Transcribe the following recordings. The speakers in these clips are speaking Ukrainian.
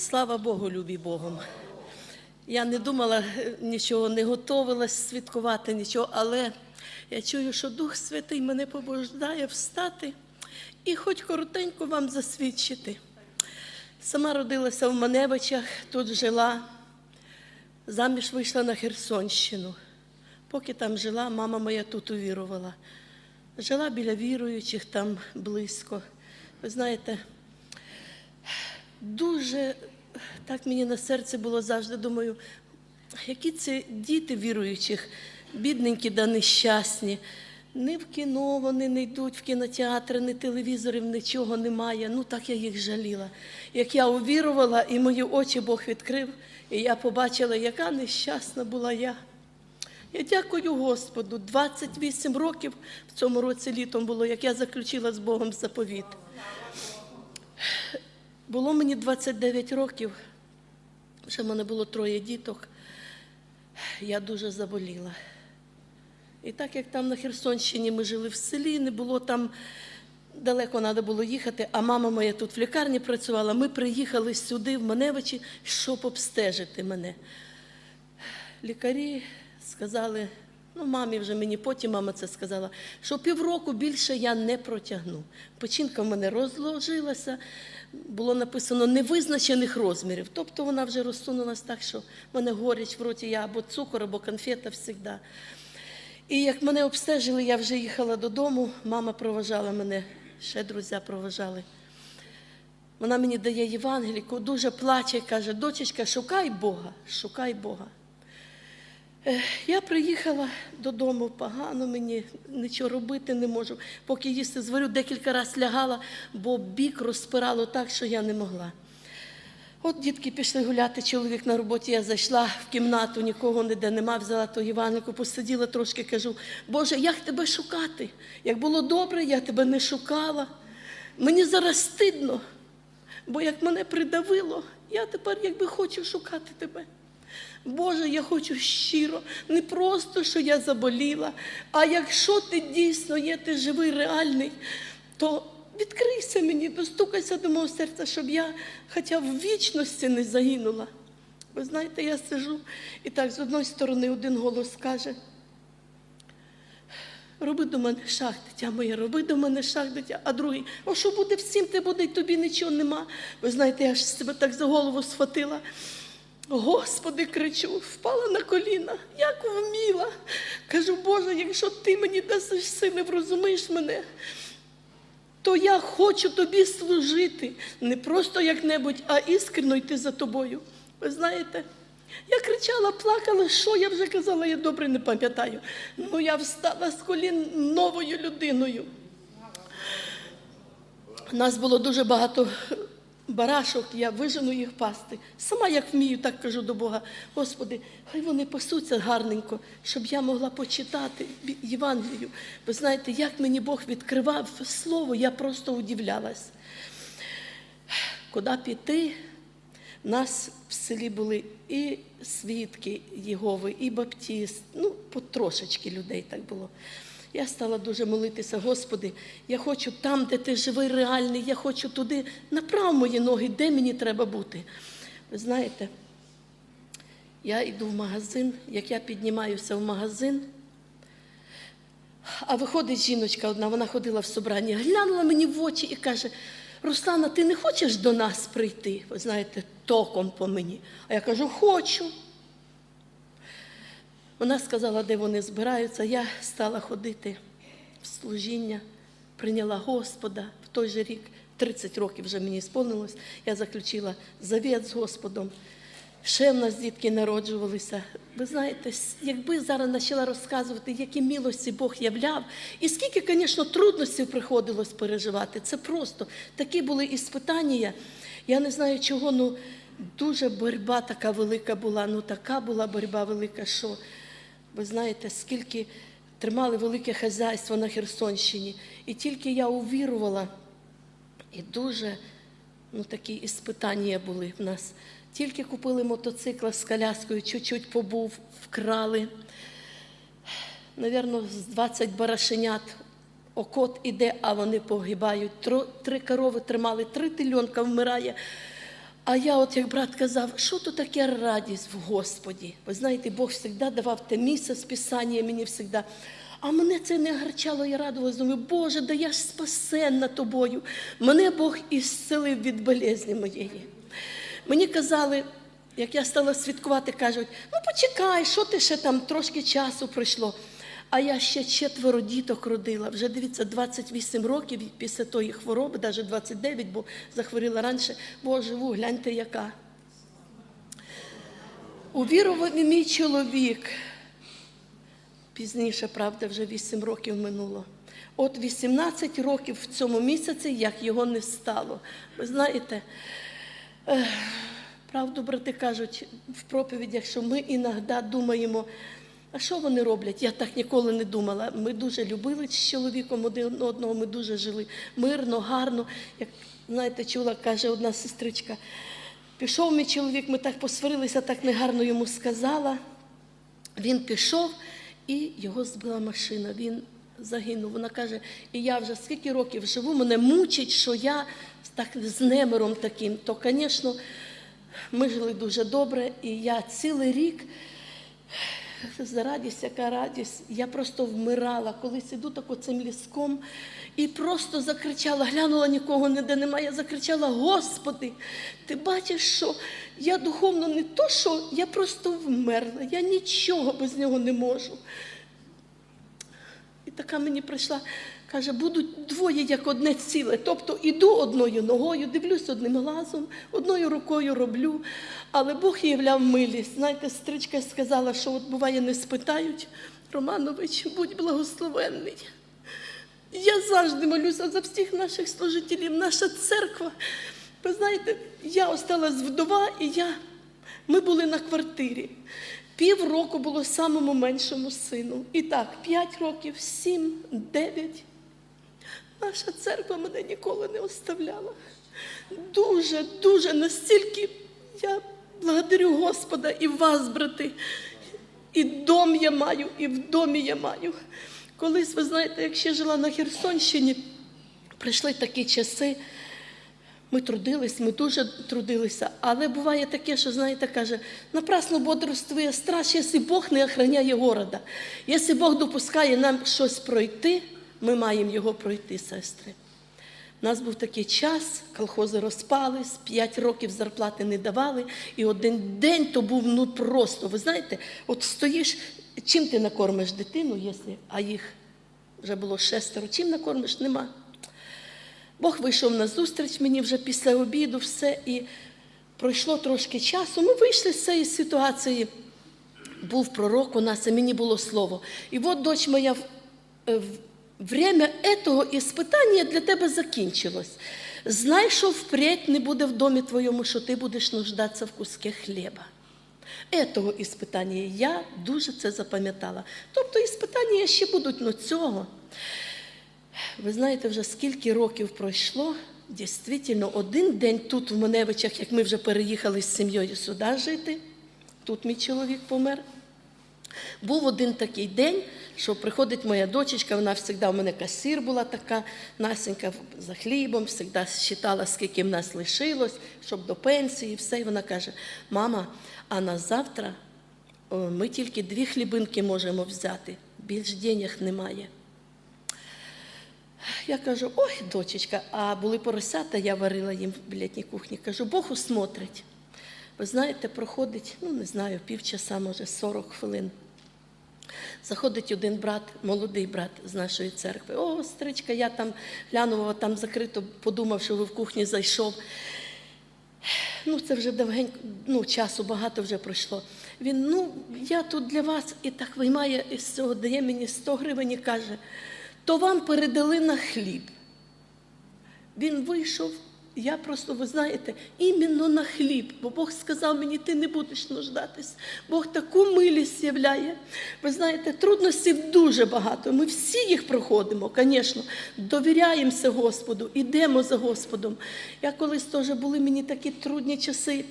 Слава Богу, любі Богом. Я не думала е, нічого, не готувалась святкувати нічого, але я чую, що Дух Святий мене побуждає встати і хоч коротенько вам засвідчити. Сама родилася в Маневичах, тут жила, заміж вийшла на Херсонщину. Поки там жила, мама моя тут увірувала. Жила біля віруючих там близько. Ви знаєте, дуже так мені на серці було завжди. Думаю, які це діти віруючих, бідненькі да нещасні. Ні в кіно вони не йдуть, в кінотеатри, ні телевізорів, нічого немає. Ну так я їх жаліла. Як я увірувала, і мої очі Бог відкрив, і я побачила, яка нещасна була я. Я дякую Господу. 28 років в цьому році літом було, як я заключила з Богом заповіт. Було мені 29 років, ще в мене було троє діток. Я дуже заболіла. І так як там на Херсонщині ми жили в селі, не було там далеко треба було їхати, а мама моя тут в лікарні працювала, ми приїхали сюди, в Маневичі, щоб обстежити мене. Лікарі сказали, ну мамі вже мені потім мама це сказала, що півроку більше я не протягну. Печінка в мене розложилася, було написано невизначених розмірів. Тобто вона вже розсунулася так, що в мене горіч в роті я або цукор, або конфета завжди. І як мене обстежили, я вже їхала додому, мама проважала мене, ще друзі проважали. Вона мені дає Євангеліку, дуже плаче каже, дочечка, шукай Бога, шукай Бога. Е, Я приїхала додому, погано мені нічого робити не можу. Поки їсти зварю, декілька разів лягала, бо бік розпирало так, що я не могла. От дітки пішли гуляти, чоловік на роботі, я зайшла в кімнату, нікого ніде нема, взяла ту Євангеліку, посиділа трошки, кажу, Боже, як тебе шукати? Як було добре, я тебе не шукала. Мені зараз стидно, бо як мене придавило, я тепер якби хочу шукати тебе. Боже, я хочу щиро, не просто, що я заболіла, а якщо ти дійсно є, ти живий, реальний, то відкрийся мені, достукайся до мого серця, щоб я хоча в вічності не загинула. Ви знаєте, я сижу і так з одної сторони один голос каже, роби до мене шаг, дитя моє, роби до мене шаг, дитя, а другий, о, що буде всім, те буде, і тобі нічого нема. Ви знаєте, я ж себе так за голову схватила. Господи, кричу, впала на коліна, як вміла. Кажу, Боже, якщо ти мені дасиш сили, врозумієш мене, то я хочу тобі служити. Не просто як-небудь, а іскрено йти за тобою. Ви знаєте, я кричала, плакала, що я вже казала, я добре не пам'ятаю. Ну я встала з колін новою людиною. У нас було дуже багато барашок, я вижену їх пасти. Сама як вмію, так кажу до Бога. Господи, хай вони пасуться гарненько, щоб я могла почитати Євангелію. Ви знаєте, як мені Бог відкривав слово, я просто удивлялась. Куди піти? Нас в селі були і свідки Єгови, і баптіст, ну, потрошечки людей так було. Я стала дуже молитися, Господи, я хочу там, де ти живий, реальний, я хочу туди, направ мої ноги, де мені треба бути. Ви знаєте, я йду в магазин, як я піднімаюся в магазин, а виходить жіночка одна, вона ходила в собрання, глянула мені в очі і каже: Руслана, ти не хочеш до нас прийти? Ви знаєте, током по мені. А я кажу, хочу. Вона сказала, де вони збираються. Я стала ходити в служіння, прийняла Господа в той же рік, 30 років вже мені сповнилось. Я заключила завіт з Господом. Ще в нас дітки народжувалися. Ви знаєте, якби зараз почала розказувати, які милості Бог являв, і скільки, звісно, трудностей приходилось переживати. Це просто такі були іспитання. Я не знаю чого, ну дуже боротьба така велика була. Ну така була боротьба велика, що ви знаєте, скільки тримали велике хазяйство на Херсонщині. І тільки я увірувала, і дуже ну, такі іспитання були в нас. Тільки купили мотоцикла з коляскою, чуть-чуть побув, вкрали. Навірно, з 20 барашенят окот іде, а вони погибають. Три корови тримали, три тильонка вмирає. А я, от як брат казав, що то таке радість в Господі? Ви знаєте, Бог завжди давав те місце з Писання мені завжди. А мене це не гарчало, я радувалась, думаю, Боже, да я ж спасенна тобою. Мене Бог ісцелив від болезні моєї. Мені казали, як я стала святкувати, кажуть, ну почекай, що ти ще там трошки часу пройшло. А я ще четверо діток родила. Вже дивіться, 28 років після тої хвороби, навіть 29, бо захворіла раніше, бо живу, гляньте, яка. Увірував і мій чоловік. Пізніше, правда, вже 8 років минуло. От 18 років в цьому місяці, як його не стало. Ви знаєте, правду брати кажуть в проповідях, що ми іноді думаємо, а що вони роблять? Я так ніколи не думала. Ми дуже любили з чоловіком один одного, ми дуже жили мирно, гарно. Як знаєте, чула, каже одна сестричка. Пішов мій чоловік, ми так посварилися, так негарно йому сказала. Він пішов і його збила машина. Він загинув. Вона каже, і я вже скільки років живу, мене мучить, що я так з немиром таким. То, звісно, ми жили дуже добре, і я цілий рік. За радість, яка радість. Я просто вмирала, колись іду так оцим ліском і просто закричала, глянула, нікого ніде немає. Я закричала: Господи, ти бачиш, що я духовно не то, що я просто вмерла, я нічого без нього не можу. І така мені прийшла, каже, будуть двоє як одне ціле. Тобто іду одною ногою, дивлюсь одним глазом, одною рукою роблю. Але Бог являв милість. Знаєте, стричка сказала, що от буває не спитають, Романович, будь благословенний. Я завжди молюся за всіх наших служителів, наша церква. Ви знаєте, я осталась вдова, і я, ми були на квартирі. Півроку було самому меншому сину. І так, п'ять років, сім, дев'ять. Наша церква мене ніколи не оставляла. Дуже, дуже настільки я благодарю Господа і вас, брати. І дом я маю, і в домі я маю. Колись, ви знаєте, як ще жила на Херсонщині, прийшли такі часи. Ми трудились, ми дуже трудилися, але буває таке, що, знаєте, каже, напрасно бодрствує страж, якщо Бог не охороняє города. Якщо Бог допускає нам щось пройти, ми маємо його пройти, сестри. У нас був такий час, колхози розпались, 5 років зарплати не давали, і один день то був ну просто. Ви знаєте, от стоїш, чим ти накормиш дитину, якщо, а їх вже було шестеро, чим накормиш, нема. Бог вийшов на зустріч мені вже після обіду, все, і пройшло трошки часу. Ми вийшли з цієї ситуації. Був пророк у нас, і мені було слово. І от, дочь моя, в- е, время этого іспитання для тебе закінчилось. Знай, що впредь не буде в домі твоєму, що ти будеш нуждатися в куске хліба. Этого іспитання я дуже це запам'ятала. Тобто іспитання ще будуть, але цього. Ви знаєте, вже скільки років пройшло. Дійсно, один день тут, в Маневичах, як ми вже переїхали з сім'єю сюди жити, тут мій чоловік помер. Був один такий день, що приходить моя дочечка, вона завжди у мене касир була така, Насенька за хлібом, завжди считала, скільки в нас лишилось, щоб до пенсії, все. І вона каже: мама, а на завтра ми тільки дві хлібинки можемо взяти, більш денег немає. Я кажу, ой, дочечка, а були поросята, я варила їм в літній кухні. Кажу, Бог усмотрить. Ви знаєте, проходить, ну не знаю, півчаса, може, 40 хвилин. Заходить один брат, молодий брат з нашої церкви. О, стричка, я там глянула, там закрито, подумав, що ви в кухні зайшов. Ну, це вже давненько, ну, часу багато вже пройшло. Він, ну, я тут для вас і так виймає із цього, дає мені 100 гривень і каже, то вам передали на хліб. Він вийшов, я просто, ви знаєте, іменно на хліб, бо Бог сказав мені, ти не будеш нуждатись. Бог таку милість являє. Ви знаєте, трудностей дуже багато. Ми всі їх проходимо, звісно, довіряємося Господу, ідемо за Господом. Я колись теж були мені такі трудні часи,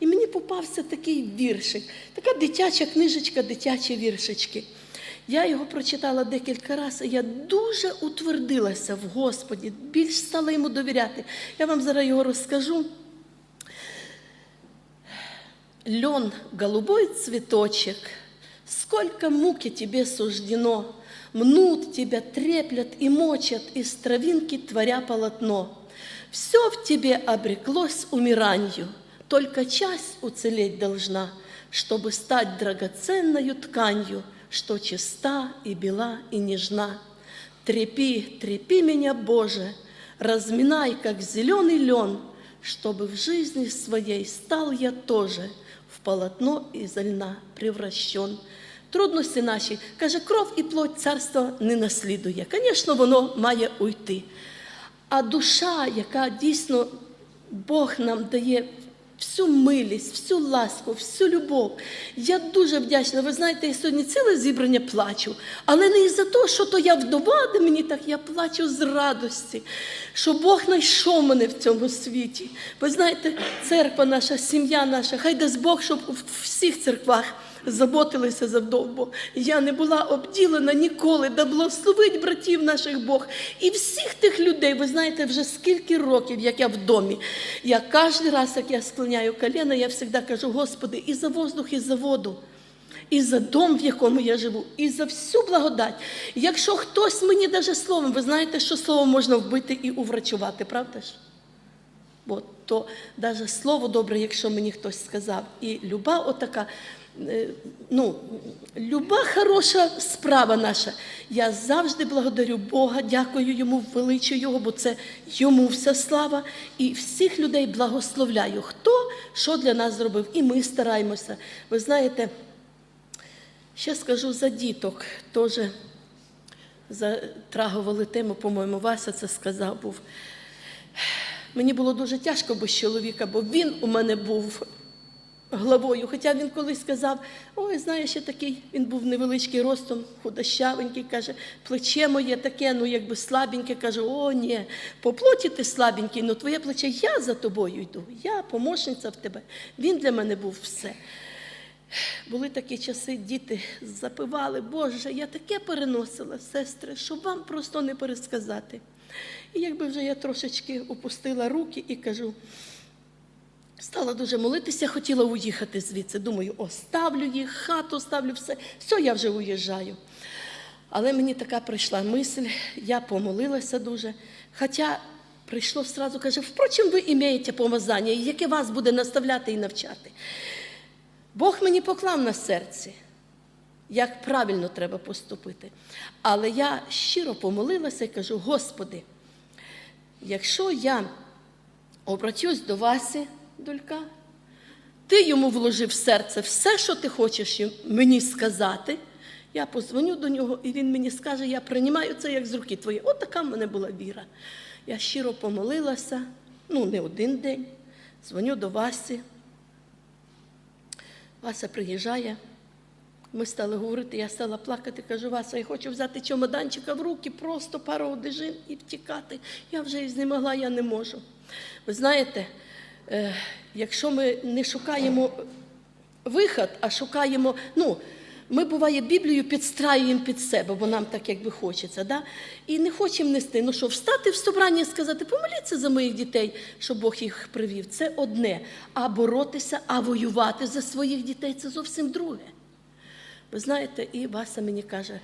і мені попався такий віршик, така дитяча книжечка, дитячі віршички. Я його прочитала декілька разів, і я дуже утвердилася в Господі, більш стала йому довіряти. Я вам зараз його розкажу. лен, голубой цветочек, сколько муки тебе суждено, мнут тебя, треплят и мочат, из травинки творя полотно. Все в тебе обреклось умиранию, только часть уцелеть должна, чтобы стать драгоценною тканью, что чиста и бела и нежна. Трепи, трепи меня, Боже, разминай, как зеленый лен, чтобы в жизни своей стал я тоже в полотно из льна превращен. Трудності наші, каже, кров і плоть царства не наслідує. Звісно, воно має уйти. А душа, яка дійсно Бог нам дає всю милість, всю ласку, всю любов. Я дуже вдячна. Ви знаєте, я сьогодні ціле зібрання плачу. Але не із-за того, що то я вдова, де мені так, я плачу з радості, що Бог знайшов мене в цьому світі. Ви знаєте, церква наша, сім'я наша, хай дасть Бог, щоб у всіх церквах заботилися за вдовбо. Я не була обділена ніколи, да благословить братів наших Бог. І всіх тих людей, ви знаєте, вже скільки років, як я в домі. Я кожен раз, як я склоняю коліна, я завжди кажу, Господи, і за воздух, і за воду. І за дом, в якому я живу, і за всю благодать. Якщо хтось мені даже словом, ви знаєте, що слово можна вбити і уврачувати, правда ж? От, то навіть слово добре, якщо мені хтось сказав, і люба отака, е, ну, люба хороша справа наша. Я завжди благодарю Бога, дякую йому, величу Його, бо це йому вся слава. І всіх людей благословляю. Хто що для нас зробив? І ми стараємося. Ви знаєте, ще скажу за діток, теж затрагували тему, по-моєму, Вася це сказав був. Мені було дуже тяжко без чоловіка, бо він у мене був главою. Хоча він колись сказав: ой, знаєш, я такий, він був невеличкий ростом, худощавенький, каже, плече моє таке, ну якби слабеньке, каже, о, ні, по плоті ти слабенький, ну твоє плече, я за тобою йду, я помощниця в тебе. Він для мене був все. Були такі часи, діти запивали, Боже, я таке переносила, сестри, що вам просто не пересказати. І якби вже я трошечки опустила руки і кажу, стала дуже молитися, хотіла уїхати звідси. Думаю, оставлю їх, хату ставлю, все, все, я вже уїжджаю. Але мені така прийшла мисль, я помолилася дуже. Хоча прийшло сразу, каже, впрочем, ви імеєте помазання, яке вас буде наставляти і навчати. Бог мені поклав на серці, як правильно треба поступити. Але я щиро помолилася і кажу: Господи, якщо я обратюсь до Васі Долька, ти йому вложив в серце все, що ти хочеш мені сказати. Я позвоню до нього, і він мені скаже, я приймаю це як з руки твої. От така в мене була віра. Я щиро помолилася, ну, не один день. Дзвоню до Васі. Вася приїжджає. Ми стали говорити, я стала плакати, кажу, Вася, я хочу взяти чемоданчика в руки, просто пару одежин і втікати. Я вже і знемогла, я не можу. Ви знаєте, е, якщо ми не шукаємо вихід, а шукаємо, ну, ми буває Біблію підстраюємо під себе, бо нам так якби хочеться. Да? І не хочемо нести. Ну що, встати в собранні і сказати, помоліться за моїх дітей, щоб Бог їх привів. Це одне. А боротися, а воювати за своїх дітей це зовсім друге. Ви знаєте, і Вася мені каже,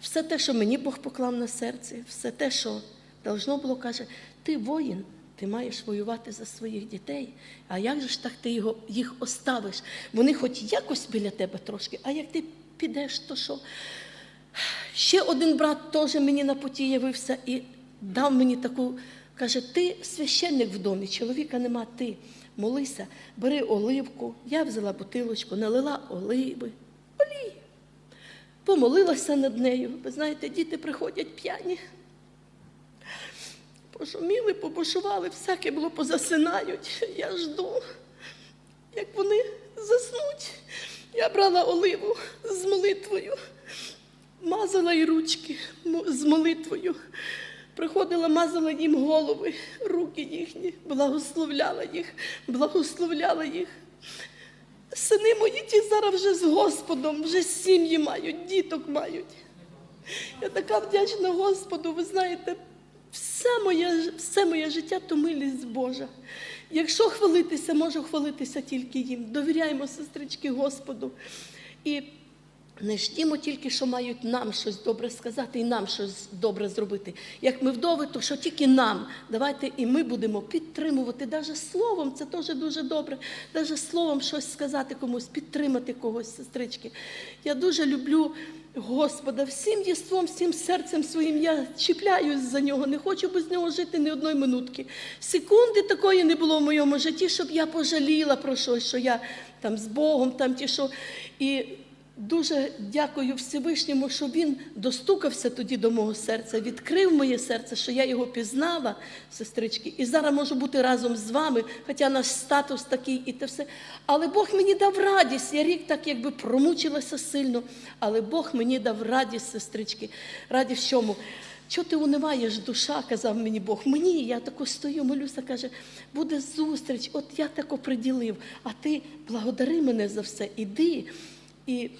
все те, що мені Бог поклав на серці, все те, що должно було, каже, ти воїн, ти маєш воювати за своїх дітей. А як же ж так ти його, їх оставиш? Вони хоч якось біля тебе трошки, а як ти підеш, то що? Ще один брат теж мені на путі явився і дав мені таку, каже, ти священник в домі, чоловіка нема, ти молися, бери оливку. Я взяла бутилочку, налила оливи, олії. Помолилася над нею. Ви знаєте, діти приходять п'яні. Пошуміли, побушували, всяке було позасинають. Я жду, як вони заснуть. Я брала оливу з молитвою, мазала й ручки з молитвою. Приходила, мазала їм голови, руки їхні, благословляла їх, благословляла їх. Сини мої ті зараз вже з Господом, вже сім'ї мають, діток мають. Я така вдячна Господу, ви знаєте, все моє, все моє життя то милість Божа. Якщо хвалитися, можу хвалитися тільки їм. Довіряємо, сестрички, Господу. І не ждімо тільки, що мають нам щось добре сказати і нам щось добре зробити. Як ми вдови, то що тільки нам. Давайте і ми будемо підтримувати. Навіть словом, це теж дуже добре. Навіть словом щось сказати комусь, підтримати когось, сестрички. Я дуже люблю Господа всім єством, всім серцем своїм. Я чіпляюсь за нього, не хочу без нього жити ні одної минутки. Секунди такої не було в моєму житті, щоб я пожаліла про щось, що я там з Богом, там ті, що. І Дуже дякую Всевишньому, що він достукався тоді до мого серця, відкрив моє серце, що я його пізнала, сестрички, і зараз можу бути разом з вами, хоча наш статус такий і те все. Але Бог мені дав радість. Я рік так якби промучилася сильно, але Бог мені дав радість, сестрички. Радість чому? Чого ти униваєш, душа, казав мені Бог. Мені, я тако стою, молюся, каже, буде зустріч, от я так оприділив, а ти благодари мене за все, іди. І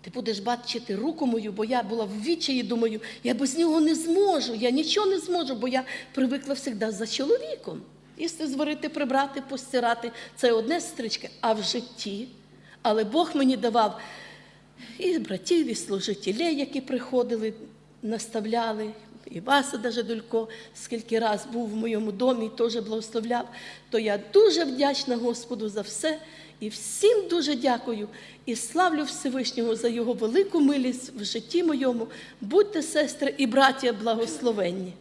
ти будеш бачити руку мою, бо я була в відчаї, думаю, я без нього не зможу, я нічого не зможу, бо я привикла завжди за чоловіком. Їсти, зварити, прибрати, постирати це одне сестрички, а в житті. Але Бог мені давав і братів, і служителей, які приходили, наставляли. І Васа даже Дулько, скільки раз був в моєму домі, теж благословляв, то я дуже вдячна Господу за все і всім дуже дякую і славлю Всевишнього за його велику милість в житті моєму. Будьте, сестри і браття, благословенні.